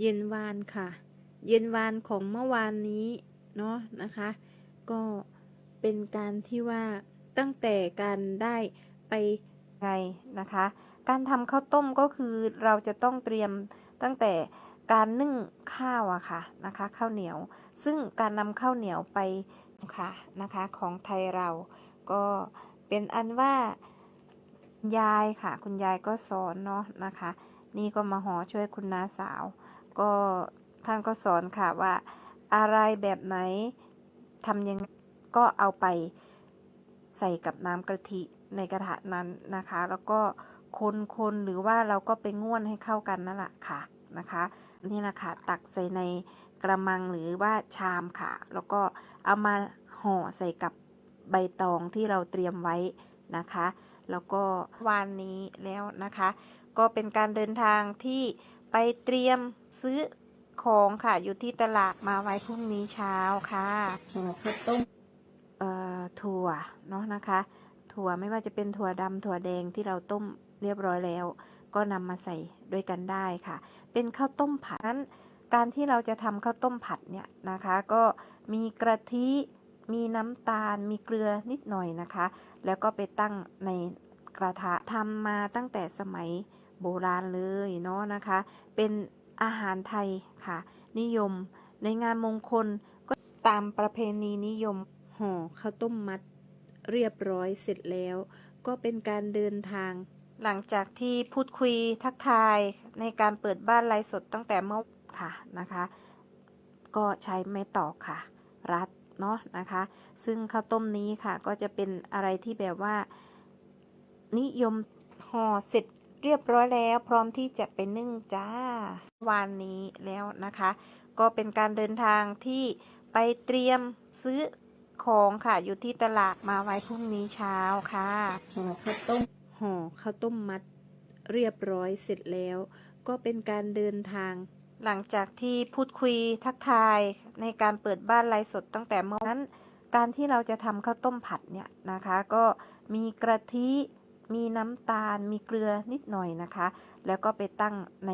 เย็นวานค่ะ เย็นวานของเมื่อวานนี้เนาะนะคะ ก็เป็นการที่ว่าตั้งแต่การได้ไปไงนะคะ การทำข้าวต้มก็คือเราจะต้องเตรียมตั้งแต่การนึ่งข้าวอะค่ะนะคะข้าวเหนียว ซึ่งการนำข้าวเหนียวไปค่ะนะคะของไทยเราก็เป็นอันว่ายายค่ะ คุณยายก็สอนเนาะนะคะ นี่ก็มาหอช่วยคุณน้าสาว ก็ท่านก็สอนค่ะว่า อะไรแบบไหนทำยังก็เอาไปใส่กับน้ำกะทิในกระทะนั้นนะคะ แล้วก็คนๆหรือว่าเราก็ไปง่วนให้เข้ากันนั่นแหละค่ะนะคะนี่แหละคะตักใส่ในกระมังหรือว่าชามค่ะ แล้วก็เอามาห่อใส่กับใบตองที่เราเตรียมไว้นะคะ แล้วก็วานนี้แล้วนะคะ ก็เป็นการเดินทางที่ ไปเตรียมซื้อของค่ะอยู่ที่ตลาดมาไว้พรุ่งนี้เช้าค่ะห่อข้าวต้มเอ่อถั่วเนาะนะคะ ถั่วไม่ว่าจะเป็นถั่วดำถั่วแดงที่เราต้มเรียบร้อยแล้ว ก็นำมาใส่ด้วยกันได้ค่ะ เป็นข้าวต้มผัดนั้นการที่เราจะทำข้าวต้มผัดเนี่ยนะคะ ก็มีกะทิมีน้ำตาล มีเกลือนิดหน่อยนะคะ แล้วก็ไปตั้งในกระทะทำมาตั้งแต่สมัย โบราณเลยเนาะนะคะ เป็นอาหารไทยค่ะ นิยมในงานมงคลก็ตามประเพณีนิยมห่อข้าวต้มมัดเรียบร้อยเสร็จแล้ว ก็เป็นการเดินทาง หลังจากที่พูดคุยทักทายในการเปิดบ้านไลฟ์สดตั้งแต่เมื่อค่ะนะคะ ก็ใช้ไม้ตอกค่ะ รัดเนาะนะคะ ซึ่งข้าวต้มนี้ค่ะ ก็จะเป็นอะไรที่แบบว่า นิยมห่อเสร็จ เรียบร้อยแล้วพร้อมที่จะไปนึ่งจ้าวานนี้แล้วนะคะ ก็เป็นการเดินทางที่ไปเตรียมซื้อของค่ะอยู่ที่ตลาดมาไว้พรุ่งนี้เช้าค่ะห่อข้าวต้มห่อข้าวต้มมัดเรียบร้อยเสร็จแล้ว ก็เป็นการเดินทาง หลังจากที่พูดคุยทักทายในการเปิดบ้านไลฟ์สดตั้งแต่เมื่อนั้น การที่เราจะทำข้าวต้มผัดเนี่ยนะคะ ก็มีกระทิ มีน้ำตาล มีเกลือนิดหน่อยนะคะ แล้วก็ไปตั้งใน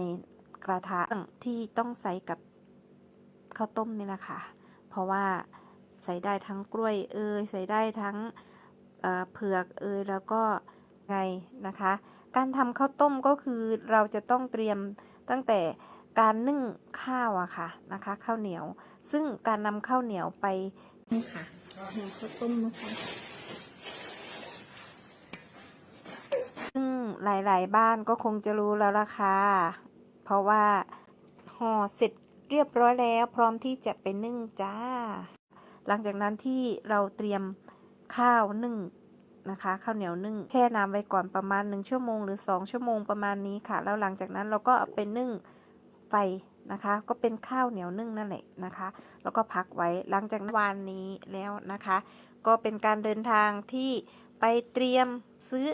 กระทะที่ต้องใส่กับข้าวต้มนี่แหละค่ะ เพราะว่าใส่ได้ทั้งกล้วยเอยใส่ได้ทั้งเเผือกเอยแล้วก็ไงนะคะ การทำข้าวต้มก็คือเราจะต้องเตรียมตั้งแต่การนึ่งข้าวอะค่ะนะคะข้าวเหนียว ซึ่งการนำข้าวเหนียวไปนี่ค่ะข้าวต้มนะคะ ซึ่ง หลายๆ บ้านก็คงจะรู้แล้วล่ะค่ะ เพราะว่าห่อเสร็จเรียบร้อยแล้ว พร้อมที่จะไปนึ่งจ้า หลังจากนั้นที่เราเตรียมข้าวนึ่งนะคะข้าวเหนียวนึ่งแช่น้ำไว้ก่อนประมาณ 1 ชั่วโมงหรือ 2 ชั่วโมงประมาณนี้ค่ะ แล้วหลังจากนั้นเราก็เอาไปนึ่งไฟนะคะ ก็เป็นข้าวเหนียวนึ่งนั่นแหละนะคะ แล้วก็พักไว้หลังจากวานนี้แล้วนะคะ ก็เป็นการเดินทางที่ไปเตรียมซื้อ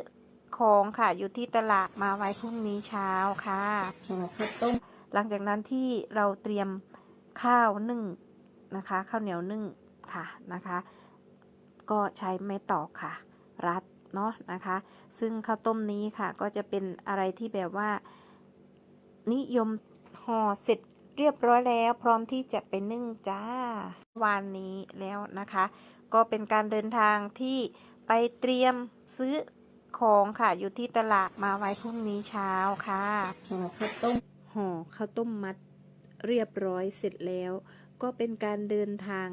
ของค่ะอยู่ที่ตลาดมาไว้พรุ่งนี้เช้าค่ะห่อข้าวต้มหลังจากนั้นที่เราเตรียมข้าวนึ่งนะคะข้าวเหนียวนึ่งค่ะนะคะ ก็ใช้ไม้ตอกค่ะ รัดเนาะนะคะ ซึ่งข้าวต้มนี้ค่ะ ก็จะเป็นอะไรที่แบบว่า นิยมห่อเสร็จเรียบร้อยแล้ว พร้อมที่จะไปนึ่งจ้าวานนี้แล้วนะคะ ก็เป็นการเดินทางที่ไปเตรียมซื้อ ของค่ะ อยู่ที่ตลาดมาไว้พรุ่งนี้เช้าค่ะห่อข้าวต้มห่อข้าวต้มมัดเรียบร้อยเสร็จแล้ว ก็เป็นการเดินทาง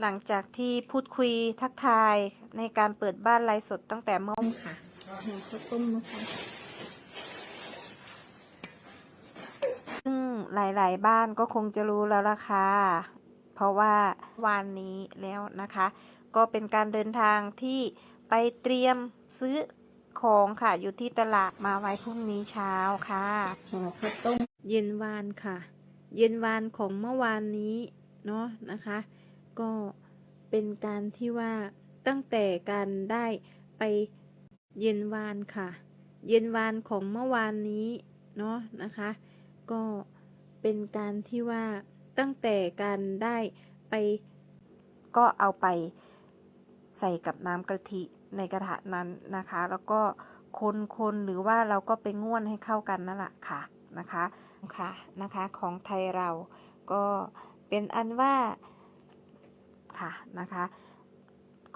หลังจากที่พูดคุยทักทายในการเปิดบ้านไลฟ์สดตั้งแต่เมื่อนี่ค่ะห่อข้าวต้มนะคะซึ่งหลาย ๆ บ้านก็คงจะรู้แล้วล่ะค่ะ เพราะว่าวานนี้แล้วนะคะ ก็เป็นการเดินทางที่ไปเตรียมซื้อ ของค่ะ อยู่ที่ตลาดมาไว้พรุ่งนี้เช้าค่ะห่อข้าวต้มเย็นวานค่ะ เย็นวานของเมื่อวานนี้เนาะนะคะ ก็เป็นการที่ว่าตั้งแต่การได้ไปเย็นวานค่ะ เย็นวานของเมื่อวานนี้เนาะนะคะ ก็เป็นการที่ว่าตั้งแต่การได้ไปก็เอาไป ใส่กับน้ำกะทิในกระทะนั้นนะคะ แล้วก็คนๆหรือว่าเราก็ไปง่วนให้เข้ากันนั่นแหละค่ะนะคะค่ะนะคะของไทยเราก็เป็นอันว่าค่ะนะคะ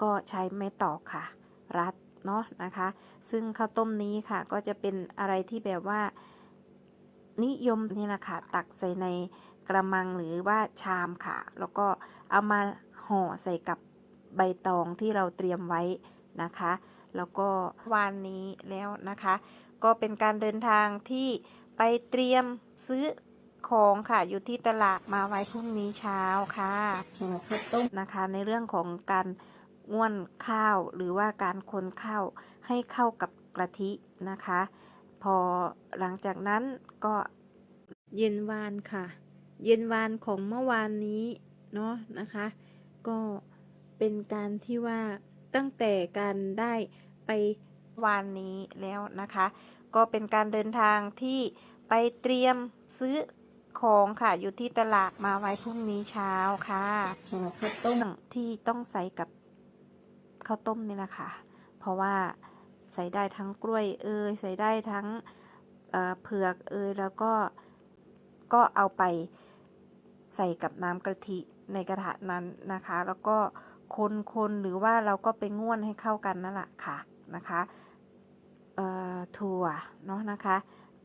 ก็ใช้ไม้ตอกค่ะ รัดเนาะนะคะ ซึ่งข้าวต้มนี้ค่ะ ก็จะเป็นอะไรที่แบบว่า นิยมนี่แหละค่ะ ตักใส่ในกระมังหรือว่าชามค่ะ แล้วก็เอามาห่อใส่กับ ใบตองที่เราเตรียมไว้นะคะ แล้วก็วานนี้แล้วนะคะ ก็เป็นการเดินทางที่ไปเตรียมซื้อของค่ะอยู่ที่ตลาดมาไว้พรุ่งนี้เช้าค่ะห่อข้าวต้มนะคะ ในเรื่องของการง่วนข้าวหรือว่าการคนข้าวให้เข้ากับกะทินะคะ พอหลังจากนั้นก็เย็นวานค่ะ เย็นวานของเมื่อวานนี้เนาะนะคะ ก็ เป็นการที่ว่าตั้งแต่การได้ไปวานนี้แล้วนะคะ ก็เป็นการเดินทางที่ไปเตรียมซื้อของค่ะอยู่ที่ตลาดมาไว้พรุ่งนี้เช้าค่ะห่อข้าวต้มที่ต้องใส่กับข้าวต้มนี่แหละค่ะ เพราะว่าใส่ได้ทั้งกล้วยเอยใส่ได้ทั้งเเผือกเอยแล้วก็ก็เอาไปใส่กับน้ำกะทิในกระทะนั้นนะคะ แล้วก็ คนคนหรือว่าเราก็ไปง่วนให้เข้ากันนั่นแหละค่ะนะคะเอ่อถั่วเนาะนะคะ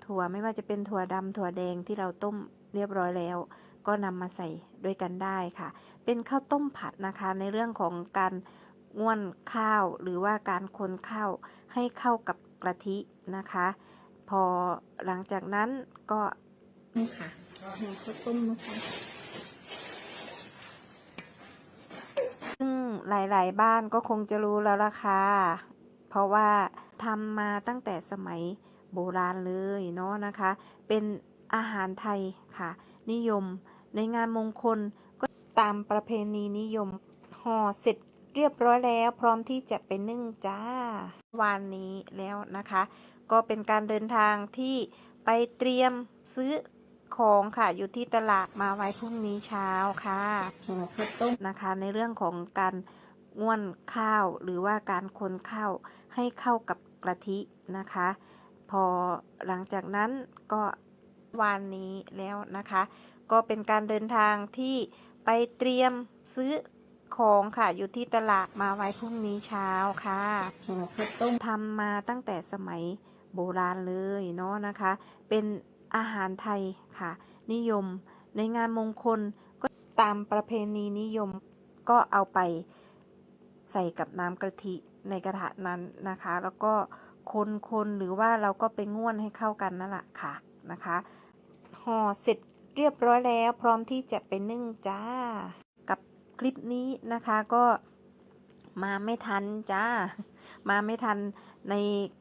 ถั่วไม่ว่าจะเป็นถั่วดำถั่วแดงที่เราต้มเรียบร้อยแล้ว ก็นำมาใส่ด้วยกันได้ค่ะ เป็นข้าวต้มผัดนะคะในเรื่องของการง่วนข้าวหรือว่าการคนข้าวให้เข้ากับกะทินะคะ พอหลังจากนั้นก็นี่ค่ะข้าวต้มนะคะ ซึ่ง หลายๆ บ้านก็คงจะรู้แล้วล่ะค่ะ เพราะว่าทำมาตั้งแต่สมัยโบราณเลยเนาะนะคะ เป็นอาหารไทยค่ะ นิยมในงานมงคลก็ตามประเพณีนิยมห่อเสร็จเรียบร้อยแล้ว พร้อมที่จะไปนึ่งจ้าวานนี้แล้วนะคะ ก็เป็นการเดินทางที่ไปเตรียมซื้อ ของค่ะอยู่ที่ตลาดมาไว้พรุ่งนี้เช้าค่ะห่อข้าวต้มนะคะ ในเรื่องของการง่วนข้าวหรือว่าการคนข้าวให้เข้ากับกะทินะคะ พอหลังจากนั้นก็วานนี้แล้วนะคะ ก็เป็นการเดินทางที่ไปเตรียมซื้อของค่ะอยู่ที่ตลาดมาไว้พรุ่งนี้เช้าค่ะห่อข้าวต้มทำมาตั้งแต่สมัยโบราณเลยเนาะนะคะ เป็น อาหารไทยค่ะ นิยม ในงานมงคลก็ตามประเพณีนิยมก็เอาไปใส่กับน้ำกะทิในกระทะนั้นนะคะ แล้วก็คนคนหรือว่าเราก็ไปง่วนให้เข้ากันนั่นแหละค่ะนะคะห่อเสร็จเรียบร้อยแล้ว พร้อมที่จะไปนึ่งจ้า กับคลิปนี้นะคะก็มาไม่ทันจ้า มาไม่ทันใน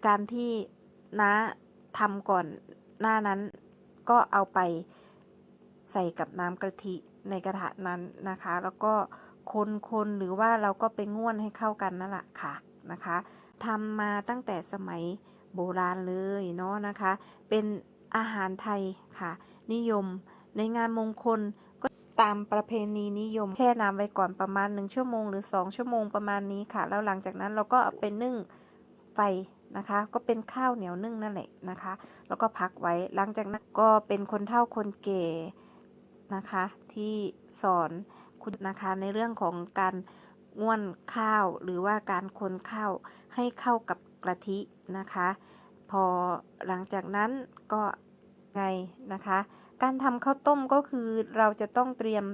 การที่น้าทำก่อน หน้านั้นก็เอาไปใส่กับน้ำกะทิในกระทะนั้นนะคะ แล้วก็คนคนหรือว่าเราก็ไปง่วนให้เข้ากันนั่นแหละค่ะนะคะทำมาตั้งแต่สมัยโบราณเลยเนาะนะคะ เป็นอาหารไทยค่ะ นิยมในงานมงคลก็ตามประเพณีนิยม แช่น้ำไว้ก่อนประมาณหนึ่งชั่วโมงหรือสองชั่วโมงประมาณนี้ค่ะ แล้วหลังจากนั้นเราก็เอาไปนึ่งไฟ นะคะ ก็เป็นข้าวเหนียวนึ่งนั่นแหละนะคะ แล้วก็พักไว้หลังจากนั้นก็เป็นคนเฒ่าคนแก่นะคะ ที่สอนคุณนะคะในเรื่องของการง่วนข้าวหรือว่าการคนข้าวให้เข้ากับกะทินะคะ พอหลังจากนั้นก็ไงนะคะ การทำข้าวต้มก็คือเราจะต้องเตรียม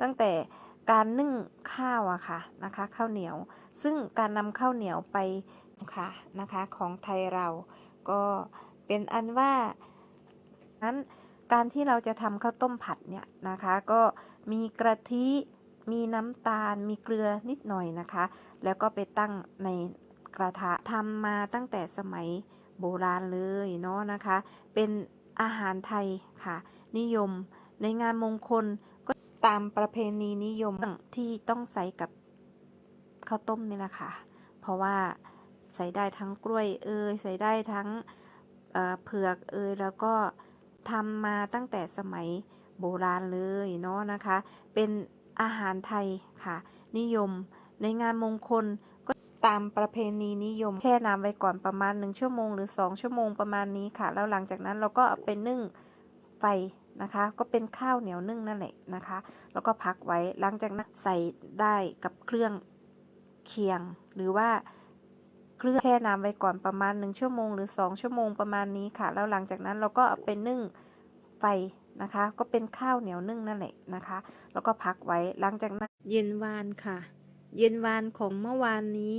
ตั้งแต่ การนึ่งข้าวอะค่ะนะคะข้าวเหนียว ซึ่งการนำข้าวเหนียวไปค่ะนะคะของไทยเราก็เป็นอันว่านั้นการที่เราจะทำข้าวต้มผัดเนี่ยนะคะก็มีกระทิมีน้ำตาล มีเกลือนิดหน่อยนะคะ แล้วก็ไปตั้งในกระทะทำมาตั้งแต่สมัยโบราณเลยเนาะนะคะ เป็นอาหารไทยค่ะ นิยมในงานมงคล ตามประเพณีนิยมที่ต้องใส่กับข้าวต้มนี่แหละค่ะ เพราะว่าใส่ได้ทั้งกล้วยเอยใส่ได้ทั้งเอ่อเผือกเอยแล้วก็ทำมาตั้งแต่สมัยโบราณเลยเนาะนะคะ เป็นอาหารไทยค่ะ นิยมในงานมงคลก็ตามประเพณีนิยม แช่น้ำไว้ก่อนประมาณหนึ่งชั่วโมงหรือสองชั่วโมงประมาณนี้ค่ะ แล้วหลังจากนั้นเราก็เอาไปนึ่งไฟไฟ นะคะ ก็เป็นข้าวเหนียวนึ่งนั่นแหละนะคะ แล้วก็พักไว้หลังจากนั้นใส่ได้กับเครื่องเคียง หรือว่าเครื่องแช่น้ำไว้ก่อนประมาณหนึ่งชั่วโมงหรือสองชั่วโมงประมาณนี้ค่ะ แล้วหลังจากนั้นเราก็เอาไปนึ่งไฟนะคะ ก็เป็นข้าวเหนียวนึ่งนั่นแหละนะคะ แล้วก็พักไว้หลังจากนั้นเย็นวานค่ะ เย็นวานของเมื่อวานนี้